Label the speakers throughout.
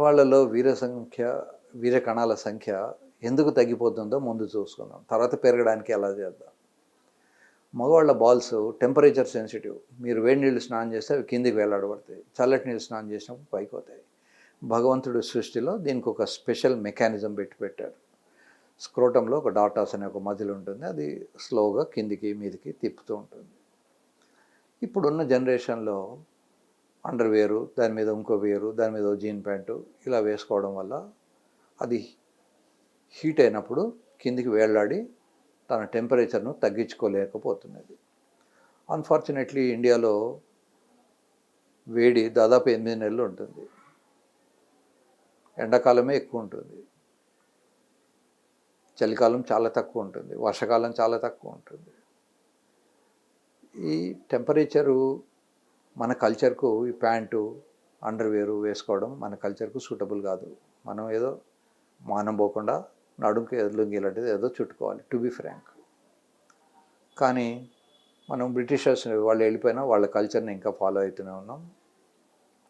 Speaker 1: మగవాళ్ళలో వీర సంఖ్య వీర కణాల సంఖ్య ఎందుకు తగ్గిపోతుందో ముందు చూసుకుందాం. తర్వాత పెరగడానికి ఎలా చేద్దాం? మగవాళ్ళ బాల్స్ టెంపరేచర్ సెన్సిటివ్. మీరు వేడి నీళ్ళు స్నానం చేస్తే అవి కిందికి వేలాడబడతాయి. చల్లటి నీళ్ళు స్నానం చేసినప్పుడు పైకి పోతాయి భగవంతుడి సృష్టిలో దీనికి ఒక స్పెషల్ మెకానిజం పెట్టి పెట్టారు. స్క్రోటంలో ఒక డాటాస్ అనే ఒక మజిల్ ఉంటుంది. అది స్లోగా కిందికి మీదికి తిప్పుతూ ఉంటుంది. ఇప్పుడున్న జనరేషన్లో అండర్ వేరు దాని మీద ఇంకో వేరు దాని మీద జీన్ ప్యాంటు ఇలా వేసుకోవడం వల్ల అది హీట్ అయినప్పుడు కిందికి వేలాడి తన టెంపరేచర్ను తగ్గించుకోలేకపోతున్నది. అన్ఫార్చునేట్లీ ఇండియాలో వేడి దాదాపు ఎనిమిది నెలలు ఉంటుంది. ఎండాకాలమే ఎక్కువ ఉంటుంది. చలికాలం చాలా తక్కువ ఉంటుంది. వర్షాకాలం చాలా తక్కువ ఉంటుంది. ఈ టెంపరేచరు మన కల్చర్కు ఈ ప్యాంటు అండర్వేరు వేసుకోవడం మన కల్చర్కు సూటబుల్ కాదు. మనం ఏదో మానం పోకుండా నడుంకి లుంగి ఇలాంటిది ఏదో చుట్టుకోవాలి టు బి ఫ్రాంక్ కానీ మనం బ్రిటిషర్స్ వాళ్ళు వెళ్ళిపోయినా వాళ్ళ కల్చర్ని ఇంకా ఫాలో అవుతూనే ఉన్నాం.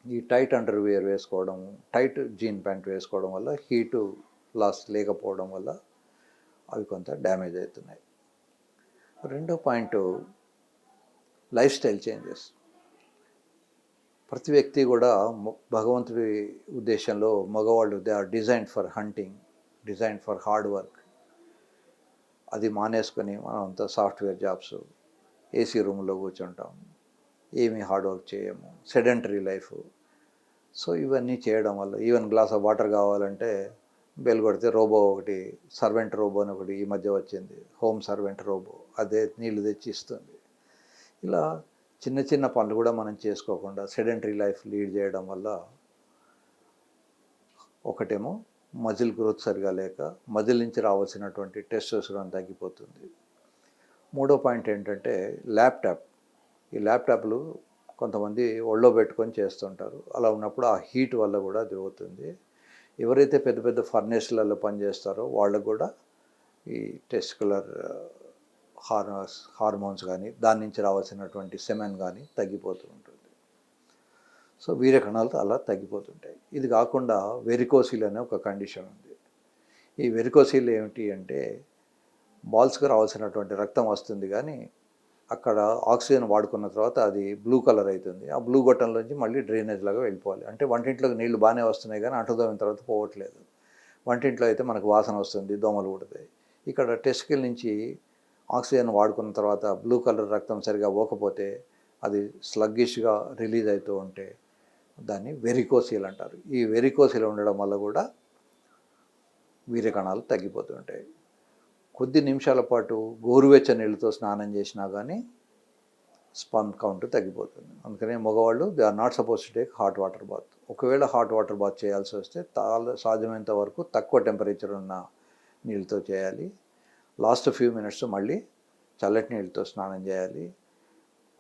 Speaker 1: ఈ టైట్ అండర్వేర్ వేసుకోవడం టైట్ జీన్ ప్యాంట్ వేసుకోవడం వల్ల హీటు లాస్ లేకపోవడం వల్ల అవి కొంత డ్యామేజ్ అవుతున్నాయి. రెండో పాయింట్ లైఫ్ స్టైల్ చేంజెస్ ప్రతి వ్యక్తి కూడా భగవంతుడి ఉద్దేశంలో మగవాళ్ళు they are design for hunting design for hard work. అది మానేసుకొని మనం అంతా సాఫ్ట్వేర్ జాబ్స్ ఏసీ రూమ్లో కూర్చుంటాం. ఏమీ హార్డ్ వర్క్ చేయము. Sedentary life. సో ఇవన్నీ చేయడం వల్ల ఈవెన్ గ్లాస్ ఆఫ్ వాటర్ కావాలంటే బెల్ కొడితే రోబో ఒకటి సర్వెంట్ రోబో అని ఒకటి ఈ మధ్య వచ్చింది. Home servant robot. అదే నీళ్ళు తెచ్చి ఇస్తుంది. ఇలా చిన్న చిన్న పనులు కూడా మనం చేసుకోకుండా సెడెంటరీ లైఫ్ లీడ్ చేయడం వల్ల ఒకటేమో మజిల్ గ్రోత్ సరిగా లేక మజిల్ నుంచి రావాల్సినటువంటి టెస్టోస్టెరాన్ తగ్గిపోతుంది. మూడో పాయింట్ ఏంటంటే ల్యాప్టాప్. ఈ ల్యాప్టాప్లు కొంతమంది ఒళ్ళో పెట్టుకొని చేస్తుంటారు. అలా ఉన్నప్పుడు ఆ హీట్ వల్ల కూడా అది అవుతుంది. ఎవరైతే పెద్ద పెద్ద ఫర్నేస్లలో పనిచేస్తారో వాళ్ళకు కూడా ఈ టెస్టికులర్ హార్మోన్స్ హార్మోన్స్ కానీ దాని నుంచి రావాల్సినటువంటి సెమెన్ కానీ తగ్గిపోతూ ఉంటుంది. సో వీర కణాలు అలా తగ్గిపోతుంటాయి. ఇది కాకుండా వెరికోసిల్ అనే ఒక కండిషన్ ఉంది. ఈ వెరికోసిల్ ఏమిటి అంటే బాల్స్కి రావాల్సినటువంటి రక్తం వస్తుంది కానీ అక్కడ ఆక్సిజన్ వాడుకున్న తర్వాత అది బ్లూ కలర్ అవుతుంది ఆ బ్లూ గొట్టంలోంచి మళ్ళీ డ్రైనేజ్ లాగా వెళ్ళిపోవాలి. అంటే వంటింట్లోకి నీళ్ళు బాగానే వస్తున్నాయి కానీ అంటుదోమిన తర్వాత పోవట్లేదు. వంటింట్లో అయితే మనకు వాసన వస్తుంది దోమలు పుడతాయి ఇక్కడ టెస్కిల్ నుంచి ఆక్సిజన్ వాడుకున్న తర్వాత బ్లూ కలర్ రక్తం సరిగా పోకపోతే అది స్లగ్గిష్గా రిలీజ్ అవుతూ ఉంటే దాన్ని వెరికోసీలు అంటారు. ఈ వెరికోసీలు ఉండడం వల్ల కూడా వీర్యకణాలు తగ్గిపోతూ తగ్గిపోతుంటాయి కొద్ది నిమిషాల పాటు గోరువెచ్చని నీళ్ళతో స్నానం చేసినా కానీ స్పమ్ కౌంట్ తగ్గిపోతుంది. అందుకనే మగవాళ్ళు they are not suppose to take hot water bath ఒకవేళ హాట్ వాటర్ బాత్ చేయాల్సి వస్తే తాల సాధ్యమైనంత వరకు తక్కువ టెంపరేచర్ ఉన్న నీళ్ళతో చేయాలి. లాస్ట్ ఫ్యూ మినిట్స్ మళ్ళీ చల్లటి నీళ్ళతో స్నానం చేయాలి.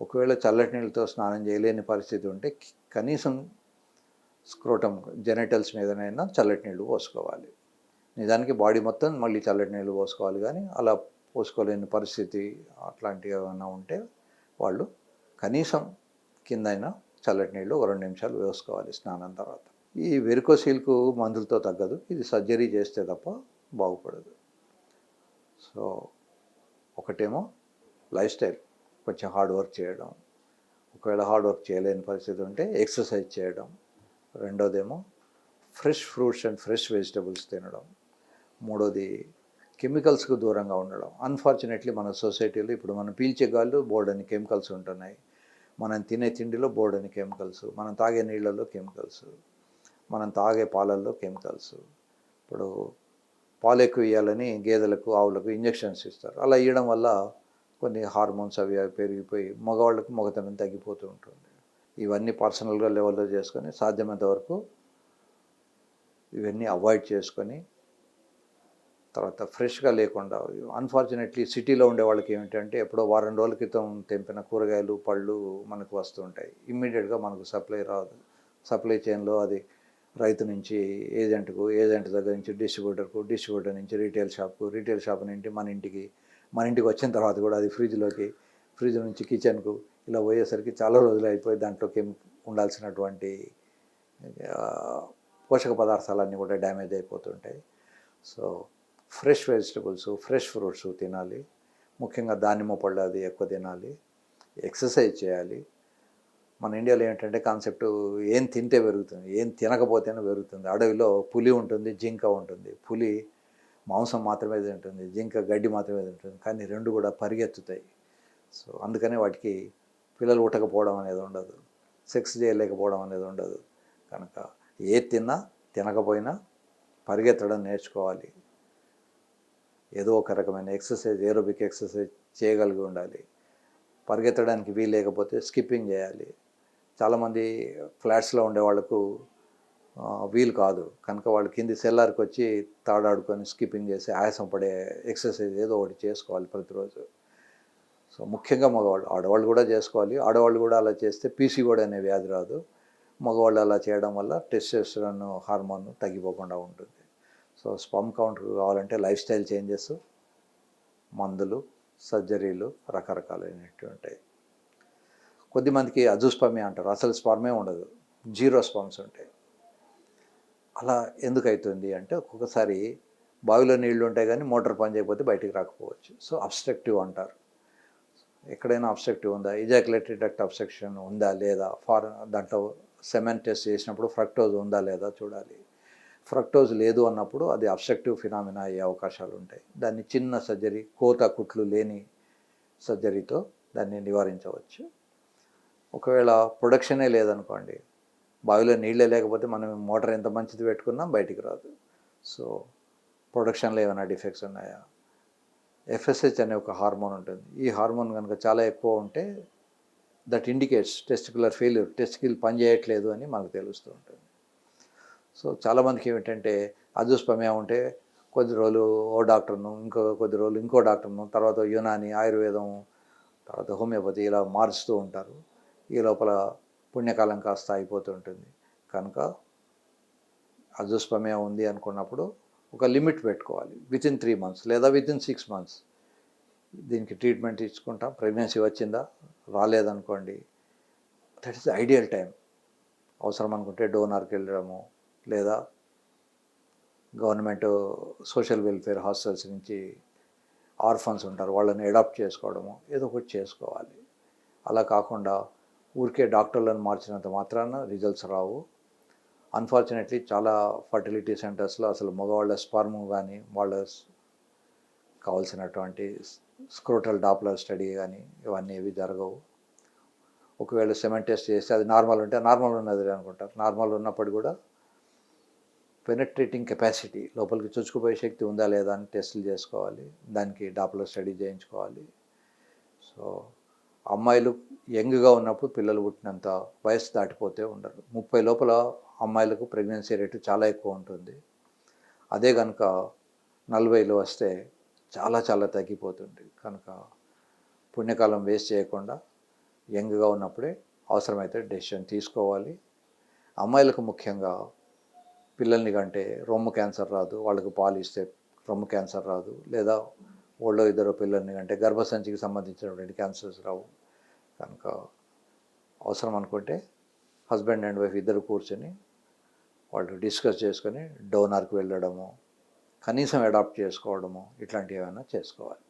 Speaker 1: ఒకవేళ చల్లటి నీళ్ళతో స్నానం చేయలేని పరిస్థితి ఉంటే కనీసం స్క్రోటం జెనటల్స్ మీదనైనా చల్లటి నీళ్ళు పోసుకోవాలి. నిజానికి బాడీ మొత్తం మళ్ళీ చల్లటి నీళ్ళు పోసుకోవాలి కానీ అలా పోసుకోలేని పరిస్థితి అట్లాంటివి ఏమైనా ఉంటే వాళ్ళు కనీసం కిందైనా చల్లటి నీళ్ళు ఒక రెండు నిమిషాలు వేసుకోవాలి స్నానం తర్వాత. ఈ వెరికోసీల్కు మందులతో తగ్గదు. ఇది సర్జరీ చేస్తే తప్ప బాగుపడదు. సో ఒకటేమో లైఫ్ స్టైల్. కొంచెం హార్డ్ వర్క్ చేయడం. ఒకవేళ హార్డ్ వర్క్ చేయలేని పరిస్థితి ఉంటే ఎక్సర్సైజ్ చేయడం. రెండోదేమో fresh fruits and fresh vegetables తినడం. మూడోది కెమికల్స్కు దూరంగా ఉండడం. అన్ఫార్చునేట్లీ మన సొసైటీలో ఇప్పుడు మనం పీల్చే గాల్లో బోర్డని కెమికల్స్ ఉంటున్నాయి. మనం తినే తిండిలో బోర్డని అని కెమికల్స్. మనం తాగే నీళ్ళల్లో కెమికల్స్. మనం తాగే పాలల్లో కెమికల్స్. ఇప్పుడు పాలు ఎక్కువ ఇవ్వాలని గేదెలకు ఆవులకు ఇంజెక్షన్స్ ఇస్తారు. అలా ఇవ్వడం వల్ల కొన్ని హార్మోన్స్ అవి అవి పెరిగిపోయి మగవాళ్ళకు మగతనం తగ్గిపోతూ ఉంటుంది. ఇవన్నీ పర్సనల్గా లెవెల్లో చేసుకొని సాధ్యమైనంత వరకు ఇవన్నీ అవాయిడ్ చేసుకొని తర్వాత ఫ్రెష్గా లేకుండా అన్ఫార్చునేట్లీ సిటీలో ఉండే వాళ్ళకి ఏమిటంటే ఎప్పుడో వారం రోజుల క్రితం తెంపిన కూరగాయలు పళ్ళు మనకు వస్తుంటాయి ఇమ్మీడియట్గా మనకు సప్లై రాదు. సప్లై చైన్లో అది రైతు నుంచి ఏజెంట్కు ఏజెంట్ దగ్గర నుంచి డిస్ట్రిబ్యూటర్కు డిస్ట్రిబ్యూటర్ నుంచి రీటైల్ షాప్కు రీటైల్ షాప్ నుంచి మన ఇంటికి మన ఇంటికి వచ్చిన తర్వాత కూడా అది ఫ్రిడ్జ్లోకి ఫ్రిడ్జ్ నుంచి కిచెన్కు ఇలా పోయేసరికి చాలా రోజులు అయిపోయి దాంట్లోకి ఉండాల్సినటువంటి పోషక పదార్థాలన్నీ కూడా damage అయిపోతుంటాయి. So fresh vegetables fresh fruits తినాలి. ముఖ్యంగా దానిమ్మ పళ్ళు అది ఎక్కువ తినాలి. ఎక్సర్సైజ్ చేయాలి. మన ఇండియాలో ఏంటంటే కాన్సెప్ట్ ఏం తింటే పెరుగుతుంది ఏం తినకపోతేనే పెరుగుతుంది. అడవిలో పులి ఉంటుంది జింక ఉంటుంది. పులి మాంసం మాత్రమే తింటుంది జింక గడ్డి మాత్రమే తింటుంది. కానీ రెండు కూడా పరిగెత్తుతాయి. సో అందుకనే వాటికి పిల్లలు ఉట్టకపోవడం అనేది ఉండదు సెక్స్ చేయలేకపోవడం అనేది ఉండదు. కనుక ఏ తిన్నా తినకపోయినా పరిగెత్తడం నేర్చుకోవాలి. ఏదో ఒక రకమైన ఎక్సర్సైజ్ ఏరోబిక్ ఎక్సర్సైజ్ చేయగలిగి ఉండాలి. పరిగెత్తడానికి వీలు లేకపోతే స్కిప్పింగ్ చేయాలి. చాలామంది ఫ్లాట్స్లో ఉండే వాళ్ళకు వీలు కాదు. కనుక వాళ్ళు కింది సెల్లార్కి వచ్చి తాడాడుకొని స్కిప్పింగ్ చేసి ఆయాసం పడే ఎక్సర్సైజ్ ఏదో ఒకటి చేసుకోవాలి ప్రతిరోజు. సో ముఖ్యంగా మగవాళ్ళు ఆడవాళ్ళు కూడా చేసుకోవాలి. ఆడవాళ్ళు కూడా అలా చేస్తే పీసీఓడి అనే వ్యాధి రాదు. మగవాళ్ళు అలా చేయడం వల్ల టెస్టోస్టెరాన్ హార్మోన్ తగ్గిపోకుండా ఉంటుంది. సో స్పమ్ కౌంటర్ కావాలంటే లైఫ్ స్టైల్ చేంజెస్ మందులు సర్జరీలు రకరకాలైనటువంటి ఉంటాయి కొద్దిమందికి అజుస్పమి అంటారు. అసలు స్పర్మే ఉండదు. జీరో స్పర్మ్స్ ఉంటాయి. అలా ఎందుకు అవుతుంది అంటే ఒక్కొక్కసారి బావిలో నీళ్ళు ఉంటాయి కానీ మోటార్ పని చేయకపోతే బయటికి రాకపోవచ్చు. సో అబ్స్ట్రక్టివ్ అంటారు. ఎక్కడైనా అబ్స్ట్రక్టివ్ ఉందా? ఇజాక్యులేటరీ డక్ట్ అబ్స్ట్రక్షన్ ఉందా లేదా? ఫార్ దాంట్లో సెమెన్ టెస్ట్ చేసినప్పుడు ఫ్రక్టోజ్ ఉందా లేదా చూడాలి. ఫ్రక్టోజ్ లేదు అన్నప్పుడు అది అబ్స్ట్రక్టివ్ ఫినామినా అయ్యే అవకాశాలు ఉంటాయి. దాన్ని చిన్న సర్జరీ కోత కుట్లు లేని సర్జరీతో దాన్ని నివారించవచ్చు. ఒకవేళ ప్రొడక్షనే లేదనుకోండి బావిలో నీళ్ళే లేకపోతే మనం మోటార్ ఎంత మంచిది పెట్టుకున్నా బయటికి రాదు. సో ప్రొడక్షన్లో ఏమైనా డిఫెక్ట్స్ ఉన్నాయా? ఎఫ్ఎస్హెచ్ అనే ఒక హార్మోన్ ఉంటుంది. ఈ హార్మోన్ కనుక చాలా ఎక్కువ ఉంటే that indicates testicular failure testicle పని చేయట్లేదు అని మనకు తెలుస్తూ ఉంటుంది. సో చాలామందికి ఏమిటంటే అజుస్పమ్యా ఉంటే కొద్ది రోజులు ఓ డాక్టర్ను ఇంకో కొద్ది రోజులు ఇంకో డాక్టర్ను తర్వాత యునాని ఆయుర్వేదం తర్వాత హోమియోపతి ఇలా మారుస్తూ ఉంటారు. ఈ లోపల పుణ్యకాలం కాస్త అయిపోతుంటుంది. కనుక అదృష్టమే ఉంది అనుకున్నప్పుడు ఒక లిమిట్ పెట్టుకోవాలి. విత్ ఇన్ త్రీ మంత్స్ లేదా విత్ ఇన్ సిక్స్ మంత్స్ దీనికి ట్రీట్మెంట్ ఇచ్చుకుంటాం. ప్రెగ్నెన్సీ వచ్చిందా? రాలేదనుకోండి. దట్ ఈస్ ఐడియల్ టైం అవసరం అనుకుంటే డోనార్కి వెళ్ళడము లేదా గవర్నమెంట్ సోషల్ వెల్ఫేర్ హాస్టల్స్ నుంచి ఆర్ఫన్స్ ఉంటారు. వాళ్ళని అడాప్ట్ చేసుకోవడము ఏదో ఒకటి చేసుకోవాలి. అలా కాకుండా ఊరికే డాక్టర్లను మార్చినంత మాత్రాన రిజల్ట్స్ రావు. అన్ఫార్చునేట్లీ చాలా ఫర్టిలిటీ సెంటర్స్లో అసలు మగవాళ్ళ స్పర్మ్ కానీ వాళ్ళ కావాల్సినటువంటి స్క్రోటల్ డాప్లర్ స్టడీ కానీ ఇవన్నీ ఏవి జరగవు. ఒకవేళ సెమెన్ టెస్ట్ చేస్తే అది నార్మల్ ఉంటే నార్మల్ ఉన్నది అనుకుంటారు. నార్మల్ ఉన్నప్పుడు కూడా పెనట్రేటింగ్ కెపాసిటీ లోపలికి చొచ్చుకుపోయే శక్తి ఉందా లేదా అని టెస్టులు చేసుకోవాలి. దానికి డాప్లర్ స్టడీ చేయించుకోవాలి. సో అమ్మాయిలు యంగ్గా ఉన్నప్పుడు పిల్లలు పుట్టినంత వయసు దాటిపోతే ఉండరు. ముప్పై లోపల అమ్మాయిలకు ప్రెగ్నెన్సీ రేటు చాలా ఎక్కువ ఉంటుంది. అదే కనుక నలభైలో వస్తే చాలా చాలా తగ్గిపోతుంది. కనుక పుణ్యకాలం వేస్ట్ చేయకుండా యంగ్గా ఉన్నప్పుడే అవసరమైతే డెసిషన్ తీసుకోవాలి. అమ్మాయిలకు ముఖ్యంగా పిల్లల్ని కంటే రొమ్ము క్యాన్సర్ రాదు వాళ్ళకి పాలు ఇస్తే రొమ్ము క్యాన్సర్ రాదు లేదా ఒళ్ళో ఇద్దరు పిల్లల్ని కంటే గర్భసంచికి సంబంధించినటువంటి క్యాన్సర్స్ రావు. కనుక అవసరం అనుకుంటే హస్బెండ్ అండ్ వైఫ్ ఇద్దరు కూర్చొని వాళ్ళు డిస్కస్ చేసుకొని డోనార్కి వెళ్ళడము కనీసం అడాప్ట్ చేసుకోవడము ఇట్లాంటివి ఏమైనా చేసుకోవాలి.